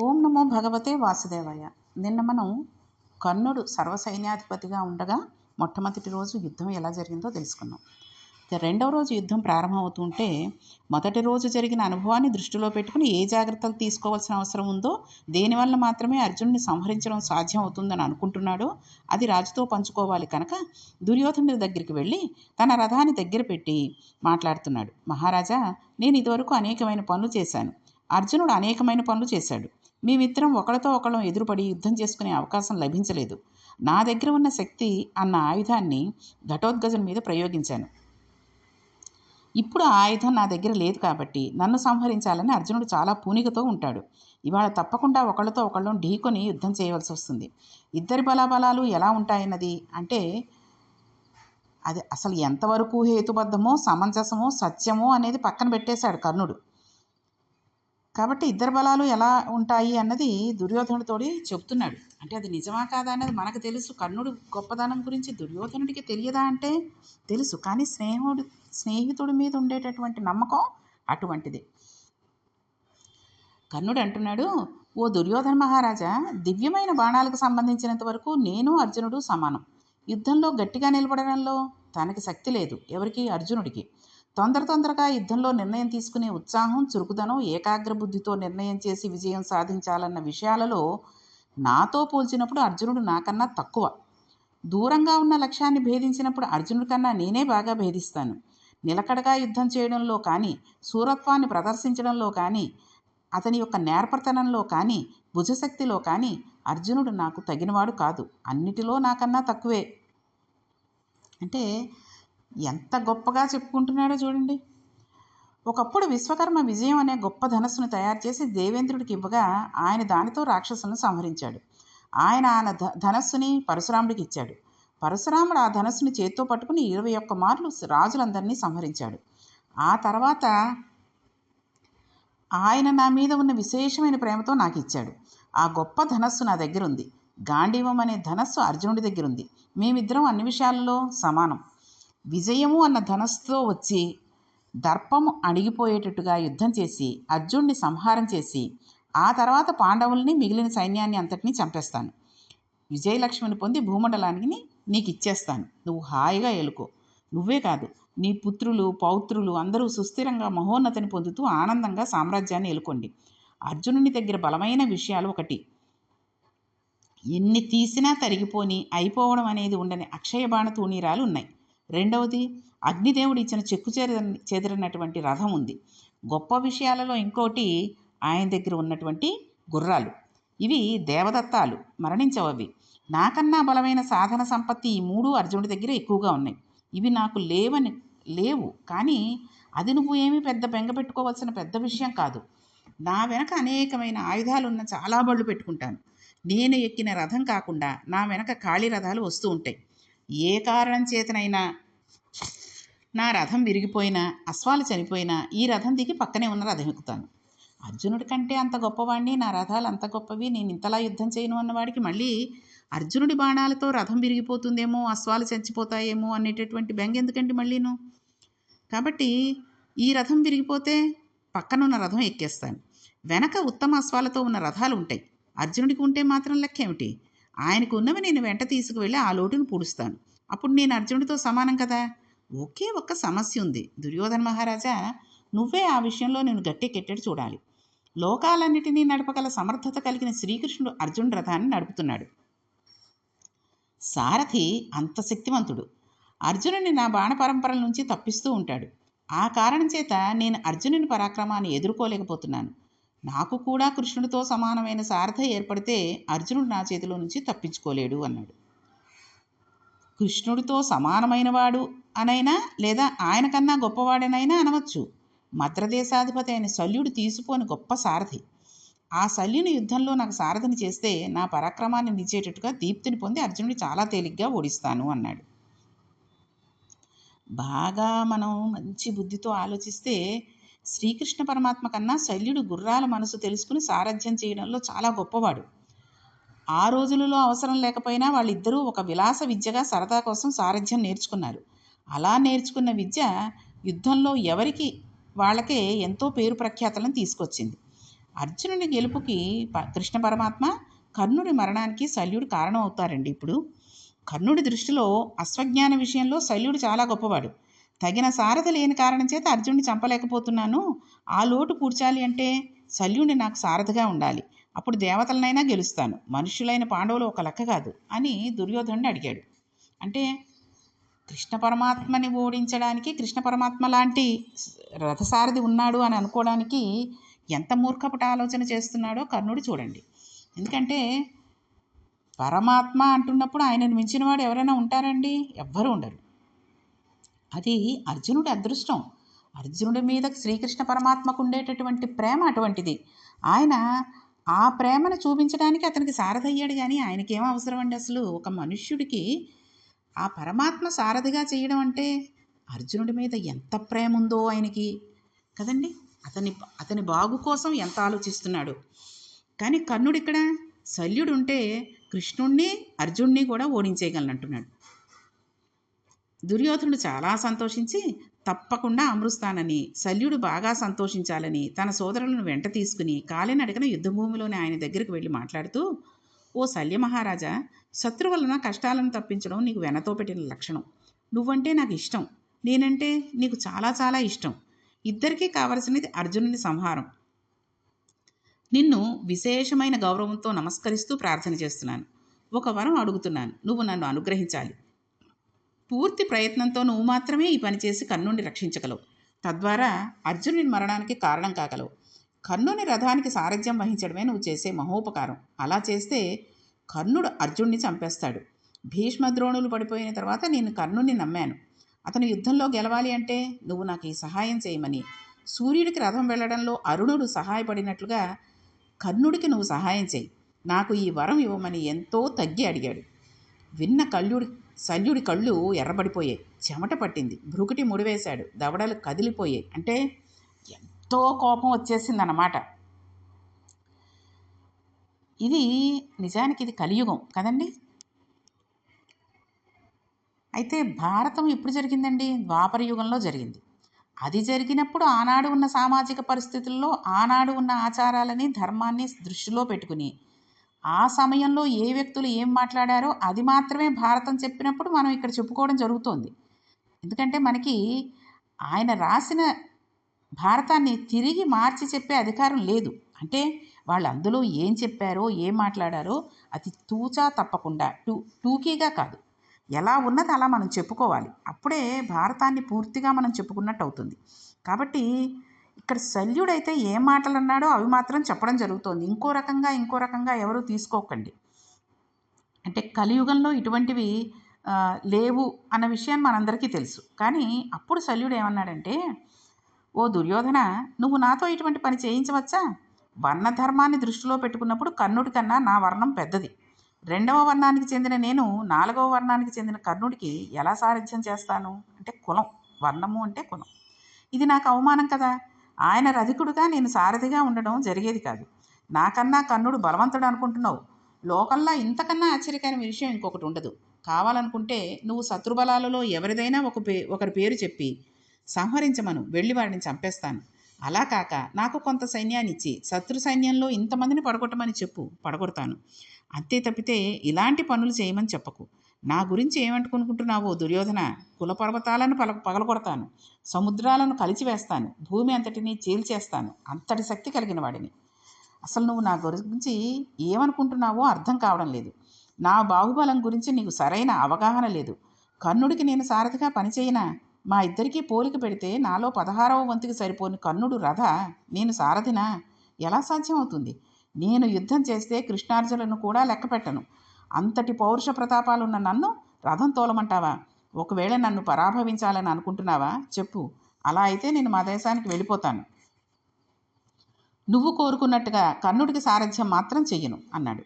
ఓం నమో భగవతే వాసుదేవయ్య. నిన్న మనం కర్ణుడు సర్వసైన్యాధిపతిగా ఉండగా మొట్టమొదటి రోజు యుద్ధం ఎలా జరిగిందో తెలుసుకున్నాం. రెండవ రోజు యుద్ధం ప్రారంభమవుతుంటే మొదటి రోజు జరిగిన అనుభవాన్ని దృష్టిలో పెట్టుకుని ఏ జాగ్రత్తలు తీసుకోవాల్సిన అవసరం ఉందో దేనివల్ల మాత్రమే అర్జునుని సంహరించడం సాధ్యం అవుతుందని అనుకుంటున్నాడో అది రాజుతో పంచుకోవాలి కనుక దుర్యోధనుడి దగ్గరికి వెళ్ళి తన రథాన్ని దగ్గర పెట్టి మాట్లాడుతున్నాడు. మహారాజా నేను ఇదివరకు అనేకమైన పనులు చేశాను. అర్జునుడు అనేకమైన పనులు చేశాడు. మేమిద్దరం ఒకరితో ఒకళ్ళం ఎదురుపడి యుద్ధం చేసుకునే అవకాశం లభించలేదు. నా దగ్గర ఉన్న శక్తి అన్న ఆయుధాన్ని ఘటోద్గజం మీద ప్రయోగించాను. ఇప్పుడు ఆ ఆయుధం నా దగ్గర లేదు కాబట్టి నన్ను సంహరించాలని అర్జునుడు చాలా పూనికతో ఉంటాడు. ఇవాళ తప్పకుండా ఒకళ్ళతో ఒకళ్ళం ఢీకొని యుద్ధం చేయవలసి వస్తుంది. ఇద్దరి బలాబలాలు ఎలా ఉంటాయన్నది అంటే అది అసలు ఎంతవరకు హేతుబద్ధమో సమంజసమో సత్యమో అనేది పక్కన పెట్టేశాడు కర్ణుడు. కాబట్టి ఇద్దరు బలాలు ఎలా ఉంటాయి అన్నది దుర్యోధనుడితోడి చెప్తున్నాడు. అంటే అది నిజమా కాదా అన్నది మనకు తెలుసు. కర్ణుడు గొప్పదనం గురించి దుర్యోధనుడికి తెలియదా అంటే తెలుసు. కానీ స్నేహుడు స్నేహితుడి మీద ఉండేటటువంటి నమ్మకం అటువంటిది. కర్ణుడు అంటున్నాడు ఓ దుర్యోధన మహారాజా దివ్యమైన బాణాలకు సంబంధించినంత వరకు నేను అర్జునుడు సమానం. యుద్ధంలో గట్టిగా నిలబడడంలో తనకి శక్తి లేదు. ఎవరికి? అర్జునుడికి. తొందర తొందరగా యుద్ధంలో నిర్ణయం తీసుకునే ఉత్సాహం చురుకుదనం ఏకాగ్రబుద్ధితో నిర్ణయం చేసి విజయం సాధించాలన్న విషయాలలో నాతో పోల్చినప్పుడు అర్జునుడు నాకన్నా తక్కువ. దూరంగా ఉన్న లక్ష్యాన్ని భేదించినప్పుడు అర్జునుడి కన్నా నేనే బాగా భేదిస్తాను. నిలకడగా యుద్ధం చేయడంలో కానీ సూరత్వాన్ని ప్రదర్శించడంలో కానీ అతని యొక్క నేర్పతనంలో కానీ భుజశక్తిలో కానీ అర్జునుడు నాకు తగినవాడు కాదు. అన్నిటిలో నాకన్నా తక్కువే. అంటే ఎంత గొప్పగా చెప్పుకుంటున్నాడో చూడండి. ఒకప్పుడు విశ్వకర్మ విజయం అనే గొప్ప ధనస్సును తయారు చేసి దేవేంద్రుడికి ఇవ్వగా ఆయన దానితో రాక్షసులను సంహరించాడు. ఆయన ఆయన ధనస్సుని పరశురాముడికి ఇచ్చాడు. పరశురాముడు ఆ ధనస్సుని చేత్తో పట్టుకుని ఇరవై ఒక్క మార్లు రాజులందరినీ సంహరించాడు. ఆ తర్వాత ఆయన నా మీద ఉన్న విశేషమైన ప్రేమతో నాకు ఇచ్చాడు. ఆ గొప్ప ధనస్సు నా దగ్గర ఉంది గాంధీవం అనే ధనస్సు అర్జునుడి దగ్గర ఉంది మేమిద్దరం అన్ని విషయాలలో సమానం. విజయము అన్న ధనస్సుతో వచ్చి దర్పము అణిగిపోయేటట్టుగా యుద్ధం చేసి అర్జున్ని సంహారం చేసి ఆ తర్వాత పాండవుల్ని మిగిలిన సైన్యాన్ని అంతటినీ చంపేస్తాను. విజయలక్ష్మిని పొంది భూమండలానికి నీకు ఇచ్చేస్తాను. నువ్వు హాయిగా ఎలుకో. నువ్వే కాదు నీ పుత్రులు పౌత్రులు అందరూ సుస్థిరంగా మహోన్నతిని పొందుతూ ఆనందంగా సామ్రాజ్యాన్ని ఎలుకోండి. అర్జునుని దగ్గర బలమైన విషయాలు ఒకటి. ఎన్ని తీసినా తరిగిపోని అయిపోవడం అనేది ఉండని అక్షయ బాణ తూణీరాలు ఉన్నాయి. రెండవది అగ్నిదేవుడు ఇచ్చిన చెక్కు చేర చెదిరినటువంటి రథం ఉంది. గొప్ప విషయాలలో ఇంకోటి ఆయన దగ్గర ఉన్నటువంటి గుర్రాలు. ఇవి దేవదత్తాలు మరణించవవి. నాకన్నా బలమైన సాధన సంపత్తి ఈ మూడు అర్జునుడి దగ్గర ఎక్కువగా ఉన్నాయి. ఇవి నాకు లేవని లేవు. కానీ అది నువ్వు ఏమీ పెద్ద బెంగ పెట్టుకోవాల్సిన పెద్ద విషయం కాదు. నా వెనక అనేకమైన ఆయుధాలు ఉన్న చాలా బళ్ళు పెట్టుకుంటాను. నేను ఎక్కిన రథం కాకుండా నా వెనక ఖాళీ రథాలు వస్తూ ఉంటాయి. ఏ కారణం చేతనైనా నా రథం విరిగిపోయినా అశ్వాలు చనిపోయినా ఈ రథం దిగి పక్కనే ఉన్న రథం ఎక్కుతాను. అర్జునుడి కంటే అంత గొప్పవాడిని నా రథాలు అంత గొప్పవి నేను ఇంతలా యుద్ధం చేయను అన్నవాడికి మళ్ళీ అర్జునుడి బాణాలతో రథం విరిగిపోతుందేమో అశ్వాలు చచ్చిపోతాయేమో అనేటటువంటి బెంగ ఎందుకండి మళ్ళీను? కాబట్టి ఈ రథం విరిగిపోతే పక్కనున్న రథం ఎక్కేస్తాను. వెనక ఉత్తమ అశ్వాలతో ఉన్న రథాలు ఉంటాయి. అర్జునుడికి ఉంటే మాత్రం లెక్క ఏమిటి ఆయనకు ఉన్నవి నేను వెంట తీసుకువెళ్ళి ఆ లోటును పూడుస్తాను. అప్పుడు నేను అర్జునుడితో సమానం కదా? ఒకే ఒక్క సమస్య ఉంది. దుర్యోధన మహారాజా నువ్వే ఆ విషయంలో నేను గట్టెక్కెట్టేది చూడాలి. లోకాలన్నిటినీ నడపగల సమర్థత కలిగిన శ్రీకృష్ణుడు అర్జున్ రథాన్ని నడుపుతున్నాడు. సారథి అంత శక్తివంతుడు. అర్జునుని నా బాణ పరంపరల నుంచి తప్పిస్తూ ఉంటాడు. ఆ కారణం చేత నేను అర్జునుని పరాక్రమాన్ని ఎదుర్కోలేకపోతున్నాను. నాకు కూడా కృష్ణుడితో సమానమైన సారథ ఏర్పడితే అర్జునుడు నా చేతిలో నుంచి తప్పించుకోలేడు అన్నాడు. కృష్ణుడితో సమానమైనవాడు అనైనా లేదా ఆయన కన్నా గొప్పవాడనైనా అనవచ్చు. మద్రదేశాధిపతి అయిన శల్యుడు తీసుకోని గొప్ప సారథి. ఆ శల్యుని యుద్ధంలో నాకు సారథిని చేస్తే నా పరాక్రమాన్ని నిచ్చేటట్టుగా దీప్తిని పొంది అర్జునుడు చాలా తేలిగ్గా ఓడిస్తాను అన్నాడు. బాగా మనం మంచి బుద్ధితో ఆలోచిస్తే శ్రీకృష్ణ పరమాత్మ కన్నా శల్యుడు గుర్రాల మనసు తెలుసుకుని సారథ్యం చేయడంలో చాలా గొప్పవాడు. ఆ రోజులలో అవసరం లేకపోయినా వాళ్ళిద్దరూ ఒక విలాస విద్యగా సరదా కోసం సారథ్యం నేర్చుకున్నారు. అలా నేర్చుకున్న విద్య యుద్ధంలో ఎవరికి వాళ్ళకే ఎంతో పేరు ప్రఖ్యాతలను తీసుకొచ్చింది. అర్జునుని గెలుపుకి ప కృష్ణ పరమాత్మ కర్ణుడి మరణానికి శల్యుడు కారణం అవుతారండి ఇప్పుడు. కర్ణుడి దృష్టిలో అశ్వజ్ఞాన విషయంలో శల్యుడు చాలా గొప్పవాడు. తగిన సారథ లేని కారణం చేత అర్జునుడిని చంపలేకపోతున్నాను. ఆ లోటు పూడ్చాలి అంటే శల్యుణ్ణి నాకు సారథగా ఉండాలి. అప్పుడు దేవతలనైనా గెలుస్తాను. మనుషులైన పాండవులు ఒక లెక్క కాదు అని దుర్యోధనుడు అడిగాడు. అంటే కృష్ణ పరమాత్మని ఓడించడానికి కృష్ణ పరమాత్మ లాంటి రథసారథి ఉన్నాడు అని అనుకోవడానికి ఎంత మూర్ఖపట ఆలోచన చేస్తున్నాడో కర్ణుడు చూడండి. ఎందుకంటే పరమాత్మ అంటున్నప్పుడు ఆయనను మించిన వాడు ఎవరైనా ఉంటారండి? ఎవ్వరూ ఉండరు. అది అర్జునుడి అదృష్టం. అర్జునుడి మీద శ్రీకృష్ణ పరమాత్మకు ఉండేటటువంటి ప్రేమ అటువంటిది. ఆయన ఆ ప్రేమను చూపించడానికి అతనికి సారథయ్యాడు కానీ ఆయనకి అవసరం అండి అసలు? ఒక మనుష్యుడికి ఆ పరమాత్మ సారథిగా చేయడం అంటే అర్జునుడి మీద ఎంత ప్రేమ ఉందో ఆయనకి కదండి? అతని అతని బాగు కోసం ఎంత ఆలోచిస్తున్నాడు. కానీ కర్ణుడు ఇక్కడ శల్యుడు ఉంటే కృష్ణుణ్ణి అర్జున్ని కూడా ఓడించేయగలనంటున్నాడు. దుర్యోధనుడు చాలా సంతోషించి తప్పకుండా అమృస్తానని శల్యుడు బాగా సంతోషించాలని తన సోదరులను వెంట తీసుకుని కాలినడకన యుద్ధభూమిలోని ఆయన దగ్గరికి వెళ్ళి మాట్లాడుతూ ఓ శల్య మహారాజా వలన కష్టాలను తప్పించడం నీకు వెనతో పెట్టిన లక్షణం. నువ్వంటే నాకు ఇష్టం. నేనంటే నీకు చాలా చాలా ఇష్టం. ఇద్దరికీ కావలసినది అర్జునుని సంహారం. నిన్ను విశేషమైన గౌరవంతో నమస్కరిస్తూ ప్రార్థన చేస్తున్నాను. ఒక వరం అడుగుతున్నాను. నువ్వు నన్ను అనుగ్రహించాలి. పూర్తి ప్రయత్నంతో నువ్వు మాత్రమే ఈ పని చేసి కర్ణుని రక్షించగలవు. తద్వారా అర్జునుని మరణానికి కారణం కాగలవు. కర్ణుని రథానికి సారథ్యం వహించడమే నువ్వు చేసే మహోపకారం. అలా చేస్తే కర్ణుడు అర్జున్ని చంపేస్తాడు. భీష్మద్రోణులు పడిపోయిన తర్వాత నేను కర్ణుని నమ్మాను. అతను యుద్ధంలో గెలవాలి అంటే నువ్వు నాకు ఈ సహాయం చేయమని. సూర్యుడికి రథం వెళ్ళడంలో అరుణుడు సహాయపడినట్లుగా కర్ణుడికి నువ్వు సహాయం చేయి. నాకు ఈ వరం ఇవ్వమని ఎంతో తగ్గి అడిగాడు. విన్న కళ్ళుడి శల్యుడి కళ్ళు ఎర్రబడిపోయాయి. చెమట పట్టింది. భ్రుకుటి ముడివేశాడు. దవడలు కదిలిపోయాయి. అంటే ఎంతో కోపం వచ్చేసిందన్నమాట. ఇది నిజానికి ఇది కలియుగం కదండి? అయితే భారతం ఎప్పుడు జరిగిందండి? ద్వాపర యుగంలో జరిగింది. అది జరిగినప్పుడు ఆనాడు ఉన్న సామాజిక పరిస్థితుల్లో ఆనాడు ఉన్న ఆచారాలని ధర్మాన్ని దృష్టిలో పెట్టుకుని ఆ సమయంలో ఏ వ్యక్తులు ఏం మాట్లాడారో అది మాత్రమే భారతం చెప్పినప్పుడు మనం ఇక్కడ చెప్పుకోవడం జరుగుతోంది. ఎందుకంటే మనకి ఆయన రాసిన భారతాన్ని తిరిగి మార్చి చెప్పే అధికారం లేదు. అంటే వాళ్ళు అందులో ఏం చెప్పారో ఏం మాట్లాడారో అది తూచా తప్పకుండా టూ టూకీగా కాదు. ఎలా ఉన్నది అలా మనం చెప్పుకోవాలి. అప్పుడే భారతాన్ని పూర్తిగా మనం చెప్పుకున్నట్టు అవుతుంది కాబట్టి ఇక్కడ శల్యుడైతే ఏ మాటలు అన్నాడో అవి మాత్రం చెప్పడం జరుగుతోంది. ఇంకో రకంగా ఇంకో రకంగా ఎవరు తీసుకోకండి. అంటే కలియుగంలో ఇటువంటివి లేవు అన్న విషయాన్ని మనందరికీ తెలుసు. కానీ అప్పుడు శల్యుడు ఏమన్నాడంటే ఓ దుర్యోధన నువ్వు నాతో ఇటువంటి పని చేయించవచ్చా? వర్ణ ధర్మాన్ని దృష్టిలో పెట్టుకున్నప్పుడు కర్ణుడి కన్నా నా వర్ణం పెద్దది. రెండవ వర్ణానికి చెందిన నేను నాలుగవ వర్ణానికి చెందిన కర్ణుడికి ఎలా సారథ్యం చేస్తాను? అంటే కులం. వర్ణము అంటే కులం. ఇది నాకు అవమానం కదా. ఆయన రధికుడుగా నేను సారథిగా ఉండడం జరిగేది కాదు. నాకన్నా కన్నుడు బలవంతుడు అనుకుంటున్నావు. లోకంలో ఇంతకన్నా ఆశ్చర్యకరమైన విషయం ఇంకొకటి ఉండదు. కావాలనుకుంటే నువ్వు శత్రుబలాలలో ఎవరిదైనా ఒక పే ఒకరి పేరు చెప్పి సంహరించమను. వెళ్ళి వాడిని చంపేస్తాను. అలా కాక నాకు కొంత సైన్యాన్ని ఇచ్చి శత్రు సైన్యంలో ఇంతమందిని పడగొట్టమని చెప్పు పడగొడతాను. అంతే తప్పితే ఇలాంటి పనులు చేయమని చెప్పకు. నా గురించి ఏమనుకుంటున్నావో దుర్యోధన? కుల పర్వతాలను పల పగలగొడతాను. సముద్రాలను కలిచివేస్తాను. భూమి అంతటిని చీల్చేస్తాను. అంతటి శక్తి కలిగిన వాడిని. అసలు నువ్వు నా గురించి ఏమనుకుంటున్నావో అర్థం కావడం లేదు. నా బాహుబలం గురించి నీకు సరైన అవగాహన లేదు. కర్ణుడికి నేను సారథిగా పనిచేయనా మా ఇద్దరికీ పోలిక పెడితే నాలో పదహారవ వంతుకి సరిపోని కర్ణుడు రథ నేను సారథినా? ఎలా సాధ్యం అవుతుంది నేను యుద్ధం చేస్తే కృష్ణార్జులను కూడా లెక్క పెట్టను అంతటి పౌరుష ప్రతాపాలున్న నన్ను రథం తోలమంటావా? ఒకవేళ నన్ను పరాభవించాలని అనుకుంటున్నావా? చెప్పు. అలా అయితే నేను మా దేశానికి వెళ్ళిపోతాను. నువ్వు కోరుకున్నట్టుగా కర్ణుడికి సారథ్యం మాత్రం చెయ్యను అన్నాడు.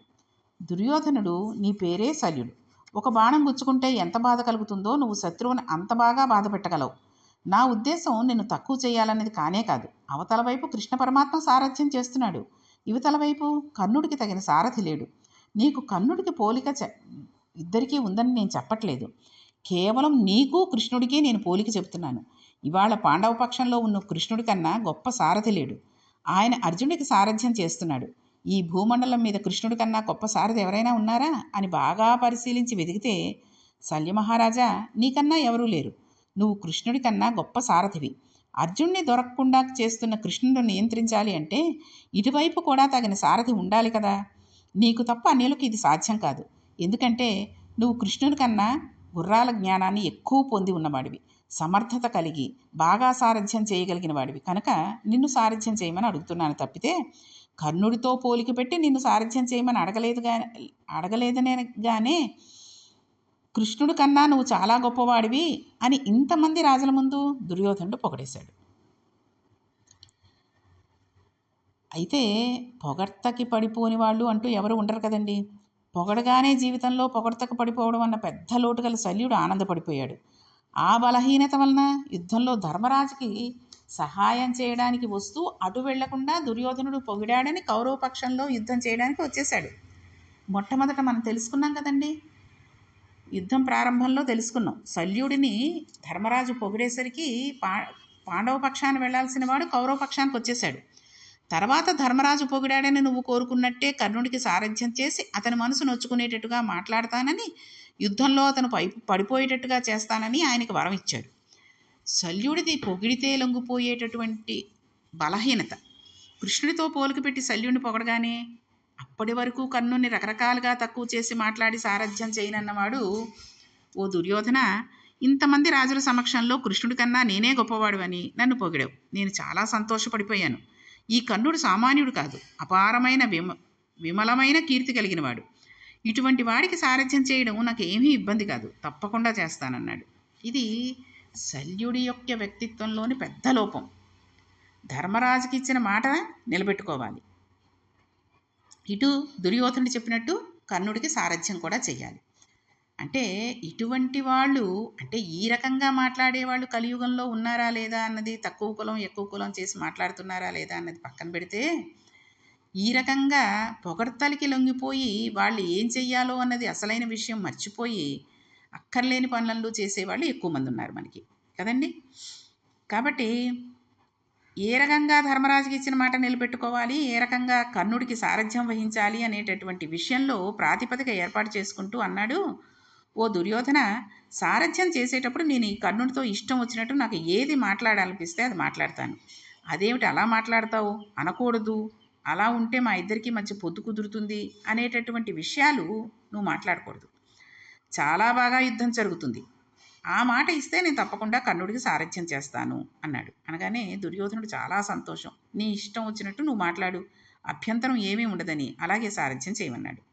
దుర్యోధనుడు నీ పేరే శల్యుడు. ఒక బాణం గుచ్చుకుంటే ఎంత బాధ కలుగుతుందో నువ్వు శత్రువుని అంత బాగా బాధ పెట్టగలవు. నా ఉద్దేశం నిన్ను తక్కువ చేయాలనేది కానే కాదు. అవతల వైపు కృష్ణ పరమాత్మ సారథ్యం చేస్తున్నాడు. యువతల వైపు కర్ణుడికి తగిన సారథి లేడు. నీకు కర్ణుడికి పోలిక చె ఇద్దరికీ ఉందని నేను చెప్పట్లేదు. కేవలం నీకు కృష్ణుడికి నేను పోలిక చెబుతున్నాను. ఇవాళ పాండవ పక్షంలో ఉన్న కృష్ణుడి కన్నా గొప్ప సారథి లేడు. ఆయన అర్జునుడికి సారథ్యం చేస్తున్నాడు. ఈ భూమండలం మీద కృష్ణుడి కన్నా గొప్ప సారథి ఎవరైనా ఉన్నారా? అని బాగా పరిశీలించి వెదిగితే శల్యమహారాజా నీకన్నా ఎవరూ లేరు. నువ్వు కృష్ణుడి కన్నా గొప్ప సారథివి. అర్జున్ని దొరకకుండా చేస్తున్న కృష్ణుడు నియంత్రించాలి అంటే ఇటువైపు కూడా తగిన సారథి ఉండాలి కదా. నీకు తప్ప అనిలకు ఇది సాధ్యం కాదు. ఎందుకంటే నువ్వు కృష్ణుని కన్నా గుర్రాల జ్ఞానాన్ని ఎక్కువ పొంది ఉన్నవాడివి. సమర్థత కలిగి బాగా సారథ్యం చేయగలిగిన వాడివి. కనుక నిన్ను సారథ్యం చేయమని అడుగుతున్నాను తప్పితే కర్ణుడితో పోలిక పెట్టి నిన్ను సారథ్యం చేయమని అడగలేదు అడగలేదనే గానే కృష్ణుడి కన్నా నువ్వు చాలా గొప్పవాడివి అని ఇంతమంది రాజుల ముందు దుర్యోధనుడు పొగడేశాడు. అయితే పొగడ్తకి పడిపోని వాళ్ళు అంటూ ఎవరు ఉండరు కదండి. పొగడగానే జీవితంలో పొగడ్తకు పడిపోవడం అన్న పెద్ద లోటు గల శల్యుడు ఆనందపడిపోయాడు. ఆ బలహీనత వలన యుద్ధంలో ధర్మరాజుకి సహాయం చేయడానికి వస్తూ అటు వెళ్ళకుండా దుర్యోధనుడు పొగిడాడని కౌరవ పక్షంలో యుద్ధం చేయడానికి వచ్చేశాడు. మొట్టమొదట మనం తెలుసుకున్నాం కదండి. యుద్ధం ప్రారంభంలో తెలుసుకున్నాం. శల్యుడిని ధర్మరాజు పొగిడేసరికి పా పాండవ పక్షాన్ని వెళ్ళాల్సిన వాడు కౌరవ పక్షానికి వచ్చేశాడు. తర్వాత ధర్మరాజు పొగిడాడని నువ్వు కోరుకున్నట్టే కర్ణుడికి సారథ్యం చేసి అతని మనసు నొచ్చుకునేటట్టుగా మాట్లాడతానని యుద్ధంలో అతను పై పడిపోయేటట్టుగా చేస్తానని ఆయనకి వరం ఇచ్చాడు. శల్యుడిది పొగిడితే లొంగిపోయేటటువంటి బలహీనత. కృష్ణుడితో పోలికి పెట్టి శల్యుడిని పొగడగానే అప్పటి వరకు కర్ణుని రకరకాలుగా తక్కువ చేసి మాట్లాడి సారథ్యం చేయనన్నవాడు ఓ దుర్యోధన ఇంతమంది రాజుల సమక్షంలో కృష్ణుడి కన్నా నేనే గొప్పవాడు అని నన్ను పొగిడావు. నేను చాలా సంతోషపడిపోయాను. ఈ కర్ణుడు సామాన్యుడు కాదు. అపారమైన విమ విమలమైన కీర్తి కలిగినవాడు ఇటువంటి వాడికి సారథ్యం చేయడం నాకు ఏమీ ఇబ్బంది కాదు. తప్పకుండా చేస్తానన్నాడు. ఇది శల్యుడి యొక్క వ్యక్తిత్వంలోని పెద్ద లోపం. ధర్మరాజుకి ఇచ్చిన మాట నిలబెట్టుకోవాలి. ఇటు దుర్యోధనుడు చెప్పినట్టు కర్ణుడికి సారథ్యం కూడా చేయాలి. అంటే ఇటువంటి వాళ్ళు అంటే ఈ రకంగా మాట్లాడే వాళ్ళు కలియుగంలో ఉన్నారా లేదా అన్నది తక్కువ కులం ఎక్కువ కులం చేసి మాట్లాడుతున్నారా లేదా అన్నది పక్కన పెడితే ఈ రకంగా పొగడ్తలకి లొంగిపోయి వాళ్ళు ఏం చెయ్యాలో అన్నది అసలైన విషయం మర్చిపోయి అక్కర్లేని పనులలో చేసేవాళ్ళు ఎక్కువ మంది ఉన్నారు మనకి. కదండి? కాబట్టి ఏ రకంగా ధర్మరాజుకి ఇచ్చిన మాట నిలబెట్టుకోవాలి ఏ రకంగా కర్ణుడికి సారథ్యం వహించాలి అనేటటువంటి విషయంలో ప్రాతిపదిక ఏర్పాటు చేసుకుంటూ అన్నాడు ఓ దుర్యోధన సారథ్యం చేసేటప్పుడు నేను ఈ కర్ణుడితో ఇష్టం వచ్చినట్టు నాకు ఏది మాట్లాడాలనిపిస్తే అది మాట్లాడతాను. అదేమిటి అలా మాట్లాడతావు? అనకూడదు. అలా ఉంటే మా ఇద్దరికి మధ్య పొద్దు కుదురుతుంది అనేటటువంటి విషయాలు నువ్వు మాట్లాడకూడదు. చాలా బాగా యుద్ధం జరుగుతుంది. ఆ మాట ఇస్తే నేను తప్పకుండా కర్ణుడికి సారథ్యం చేస్తాను అన్నాడు. అనగానే దుర్యోధనుడు చాలా సంతోషం. నీ ఇష్టం వచ్చినట్టు నువ్వు మాట్లాడు. అభ్యంతరం ఏమీ ఉండదని అలాగే సారథ్యం చేయమన్నాడు.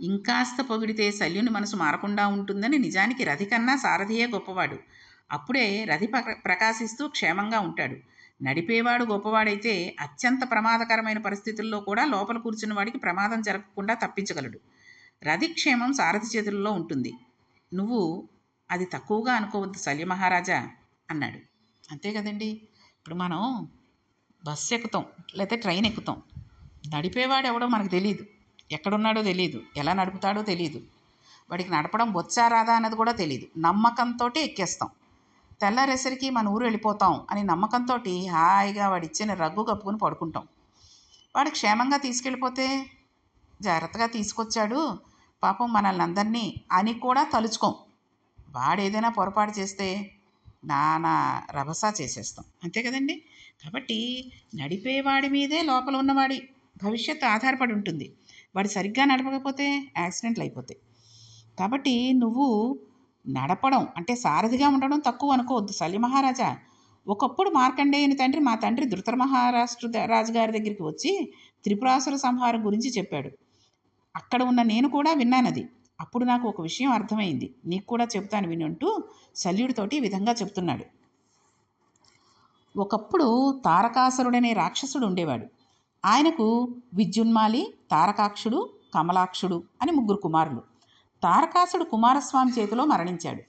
ఇంకాస్త పొగిడితే శల్యుని మనసు మారకుండా ఉంటుందని నిజానికి రథి కన్నా సారథియే గొప్పవాడు. అప్పుడే రథి ప్రకాశిస్తూ క్షేమంగా ఉంటాడు. నడిపేవాడు గొప్పవాడైతే అత్యంత ప్రమాదకరమైన పరిస్థితుల్లో కూడా లోపల కూర్చున్న వాడికి ప్రమాదం జరగకుండా తప్పించగలడు. రథి క్షేమం సారథి చేతుల్లో ఉంటుంది. నువ్వు అది తక్కువగా అనుకోవద్దు శల్య మహారాజా అన్నాడు. అంతే కదండి. ఇప్పుడు మనం బస్సు ఎక్కుతాం లేకపోతే ట్రైన్ ఎక్కుతాం. నడిపేవాడు ఎవడో మనకు తెలియదు ఎక్కడున్నాడో తెలియదు ఎలా నడుపుతాడో తెలియదు వాడికి నడపడం వచ్చా రాదా అన్నది కూడా తెలియదు నమ్మకంతో ఎక్కేస్తాం. తెల్లారేసరికి మన ఊరు వెళ్ళిపోతాం అని నమ్మకంతో హాయిగా వాడిచ్చిన రగ్గు కప్పుకొని పడుకుంటాం. వాడు క్షేమంగా తీసుకెళ్ళిపోతే జాగ్రత్తగా తీసుకొచ్చాడు. పాపం మనల్ని అందరినీ అని కూడా తలుచుకోం. వాడేదైనా పొరపాటు చేస్తే నానా రభసా చేసేస్తాం. అంతే కదండి? కాబట్టి నడిపేవాడి మీదే లోపల ఉన్నవాడి భవిష్యత్తు ఆధారపడి ఉంటుంది. వాడు సరిగ్గా నడపకపోతే యాక్సిడెంట్లు అయిపోతాయి. కాబట్టి నువ్వు నడపడం అంటే సారథిగా ఉండడం తక్కువ అనుకోవద్దు. శల్య మహారాజా ఒకప్పుడు మార్కండేయుని తండ్రి మా తండ్రి ధృతర మహారాష్ట్ర రాజుగారి దగ్గరికి వచ్చి త్రిపురాసుర సంహారం గురించి చెప్పాడు. అక్కడ ఉన్న నేను కూడా విన్నానది అప్పుడు నాకు ఒక విషయం అర్థమైంది. నీకు కూడా చెప్తాను వినుంటూ శల్యుడితోటి ఈ విధంగా చెప్తున్నాడు. ఒకప్పుడు తారకాసురుడనే రాక్షసుడు ఉండేవాడు. ఆయనకు విద్యున్మాలి తారకాక్షుడు కమలాక్షుడు అని ముగ్గురు కుమారులు. తారకాసుడు కుమారస్వామి చేతిలో మరణించాడు.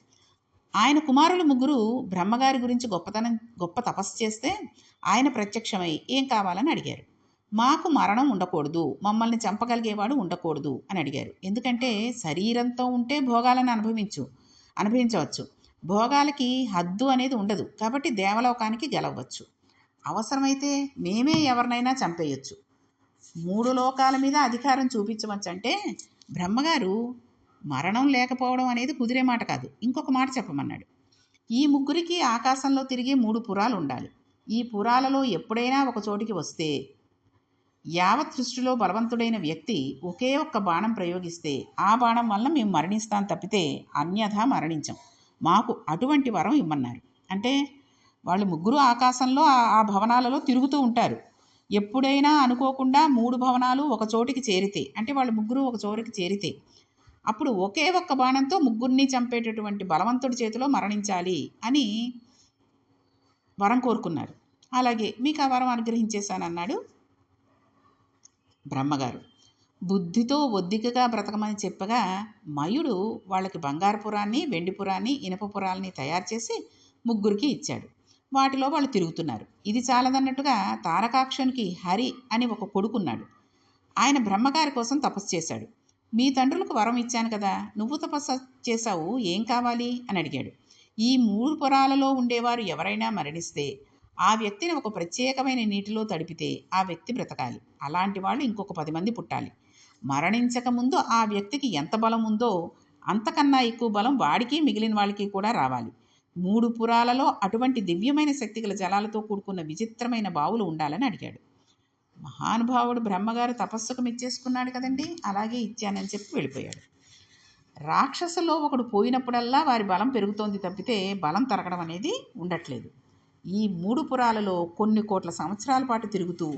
ఆయన కుమారులు ముగ్గురు బ్రహ్మగారి గురించి గొప్పతనం గొప్ప తపస్సు చేస్తే ఆయన ప్రత్యక్షమై ఏం కావాలని అడిగారు. మాకు మరణం ఉండకూడదు మమ్మల్ని చంపగలిగేవాడు ఉండకూడదు అని అడిగారు. ఎందుకంటే శరీరంతో ఉంటే భోగాలను అనుభవించు అనుభవించవచ్చు. భోగాలకి హద్దు అనేది ఉండదు. కాబట్టి దేవలోకానికి గెలవచ్చు అవసరమైతే మేమే ఎవరినైనా చంపేయచ్చు. మూడు లోకాల మీద అధికారం చూపించవచ్చంటే బ్రహ్మగారు మరణం లేకపోవడం అనేది కుదిరే మాట కాదు. ఇంకొక మాట చెప్పమన్నాడు. ఈ ముగ్గురికి ఆకాశంలో తిరిగి మూడు పురాలు ఉండాలి. ఈ పురాలలో ఎప్పుడైనా ఒక చోటికి వస్తే యావత్ సృష్టిలో బలవంతుడైన వ్యక్తి ఒకే ఒక్క బాణం ప్రయోగిస్తే ఆ బాణం వల్ల మేము మరణిస్తాం తప్పితే అన్యథా మరణించం. మాకు అటువంటి వరం ఇమ్మన్నారు. అంటే వాళ్ళు ముగ్గురు ఆకాశంలో ఆ- భవనాలలో తిరుగుతూ ఉంటారు. ఎప్పుడైనా అనుకోకుండా మూడు భవనాలు ఒక చోటికి చేరితే అంటే వాళ్ళు ముగ్గురు ఒక చోటికి చేరితే అప్పుడు ఒకే ఒక్క బాణంతో ముగ్గురిని చంపేటటువంటి బలవంతుడి చేతిలో మరణించాలి అని వరం కోరుకున్నారు. అలాగే మీకు ఆ వరం అనుగ్రహించేశానన్నాడు బ్రహ్మగారు. బుద్ధితో ఒద్దికగా బ్రతకమని చెప్పగా మయుడు వాళ్ళకి బంగారపురాన్ని వెండిపురాన్ని ఇనపపురాల్ని తయారు చేసి ముగ్గురికి ఇచ్చాడు. వాటిలో వాళ్ళు తిరుగుతున్నారు. ఇది చాలదన్నట్టుగా తారకాక్షునికి హరి అని ఒక కొడుకున్నాడు. ఆయన బ్రహ్మగారి కోసం తపస్సు చేశాడు. మీ తండ్రులకు వరం ఇచ్చాను కదా నువ్వు తపస్సు చేశావు ఏం కావాలి? అని అడిగాడు. ఈ మూడు పొరాలలో ఉండేవారు ఎవరైనా మరణిస్తే ఆ వ్యక్తిని ఒక ప్రత్యేకమైన నీటిలో తడిపితే ఆ వ్యక్తి బ్రతకాలి. అలాంటి వాళ్ళు ఇంకొక పది మంది పుట్టాలి. మరణించక ముందు ఆ వ్యక్తికి ఎంత బలం ఉందో అంతకన్నా ఎక్కువ బలం వాడికి మిగిలిన వాళ్ళకి కూడా రావాలి. మూడు పురాలలో అటువంటి దివ్యమైన శక్తి గల జలాలతో కూడుకున్న విచిత్రమైన బావులు ఉండాలని అడిగాడు. మహానుభావుడు బ్రహ్మగారు తపస్సుకు మెచ్చేసుకున్నాడు కదండి. అలాగే ఇచ్చానని చెప్పి వెళ్ళిపోయాడు. రాక్షసులో ఒకడు పోయినప్పుడల్లా వారి బలం పెరుగుతోంది తప్పితే బలం తరగడం అనేది ఉండట్లేదు. ఈ మూడు పురాలలో కొన్ని కోట్ల సంవత్సరాల పాటు తిరుగుతూ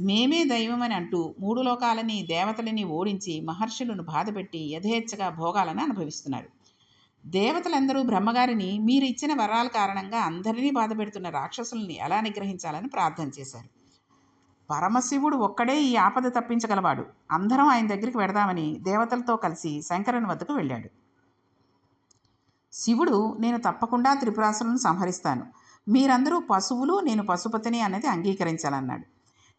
మేమే దైవమని అంటూ మూడు లోకాలని దేవతలని ఓడించి మహర్షులను బాధపెట్టి యథేచ్ఛగా భోగాలను అనుభవిస్తున్నారు. దేవతలందరూ బ్రహ్మగారిని మీరు ఇచ్చిన వరాల కారణంగా అందరినీ బాధపెడుతున్న రాక్షసుల్ని ఎలా నిగ్రహించాలని ప్రార్థన చేశారు. పరమశివుడు ఒక్కడే ఈ ఆపద తప్పించగలవాడు. అందరం ఆయన దగ్గరికి వెడదామని దేవతలతో కలిసి శంకరుని వద్దకు వెళ్ళాడు. శివుడు నేను తప్పకుండా త్రిపురాసులను సంహరిస్తాను. మీరందరూ పశువులు నేను పశుపతిని అన్నది అంగీకరించాలన్నాడు.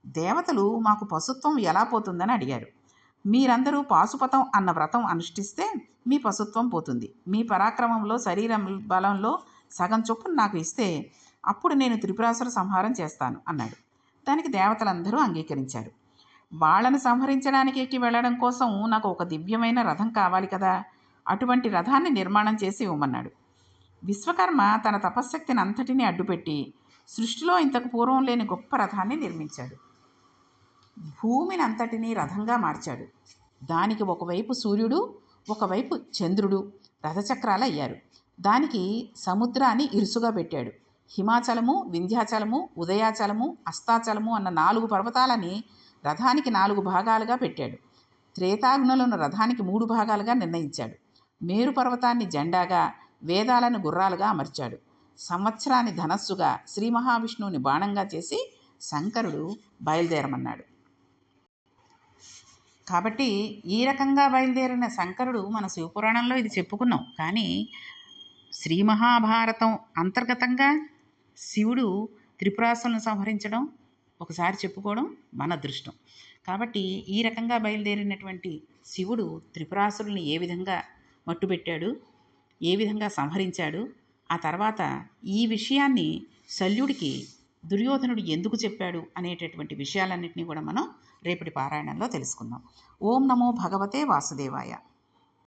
దేవతలు మాకు పశుత్వం ఎలా పోతుందని అడిగారు. మీరందరూ పాశుపతం అన్న వ్రతం అనుష్ఠిస్తే మీ పశుత్వం పోతుంది. మీ పరాక్రమంలో శరీరం బలంలో సగం చొప్పున నాకు ఇస్తే అప్పుడు నేను త్రిపురాసుర సంహారం చేస్తాను అన్నాడు. దానికి దేవతలందరూ అంగీకరించారు. వాళ్ళను సంహరించడానికి ఎక్కి వెళ్ళడం కోసం నాకు ఒక దివ్యమైన రథం కావాలి కదా. అటువంటి రథాన్ని నిర్మాణం చేసి ఇవ్వమన్నాడు. విశ్వకర్మ తన తపశ్శక్తిని అంతటినీ అడ్డుపెట్టి సృష్టిలో ఇంతకు పూర్వం లేని గొప్ప రథాన్ని నిర్మించాడు. భూమిని అంతటినీ రథంగా మార్చాడు. దానికి ఒకవైపు సూర్యుడు ఒకవైపు చంద్రుడు రథచక్రాలు అయ్యారు దానికి సముద్రాన్ని ఇరుసుగా పెట్టాడు. హిమాచలము వింధ్యాచలము ఉదయాచలము అస్తాచలము అన్న నాలుగు పర్వతాలని రథానికి నాలుగు భాగాలుగా పెట్టాడు. త్రేతాగ్నులను రథానికి మూడు భాగాలుగా నిర్ణయించాడు. మేరు పర్వతాన్ని జెండాగా వేదాలను గుర్రాలుగా అమర్చాడు. సంవత్సరాన్ని ధనస్సుగా శ్రీ మహావిష్ణువుని బాణంగా చేసి శంకరుడు బయలుదేరమన్నాడు. కాబట్టి ఈ రకంగా బయలుదేరిన శంకరుడు మన శివపురాణంలో ఇది చెప్పుకున్నాం. కానీ శ్రీ మహాభారతం అంతర్గతంగా శివుడు త్రిపురాసులను సంహరించడం ఒకసారి చెప్పుకోవడం మన అదృష్టం. కాబట్టి ఈ రకంగా బయలుదేరినటువంటి శివుడు త్రిపురాసులను ఏ విధంగా మట్టుబెట్టాడు ఏ విధంగా సంహరించాడు ఆ తర్వాత ఈ విషయాన్ని శల్యుడికి దుర్యోధనుడు ఎందుకు చెప్పాడు అనేటటువంటి విషయాలన్నింటినీ కూడా మనం రేపటి పారాయణంలో తెలుసుకుందాం. ఓం నమో భగవతే వాసుదేవాయ.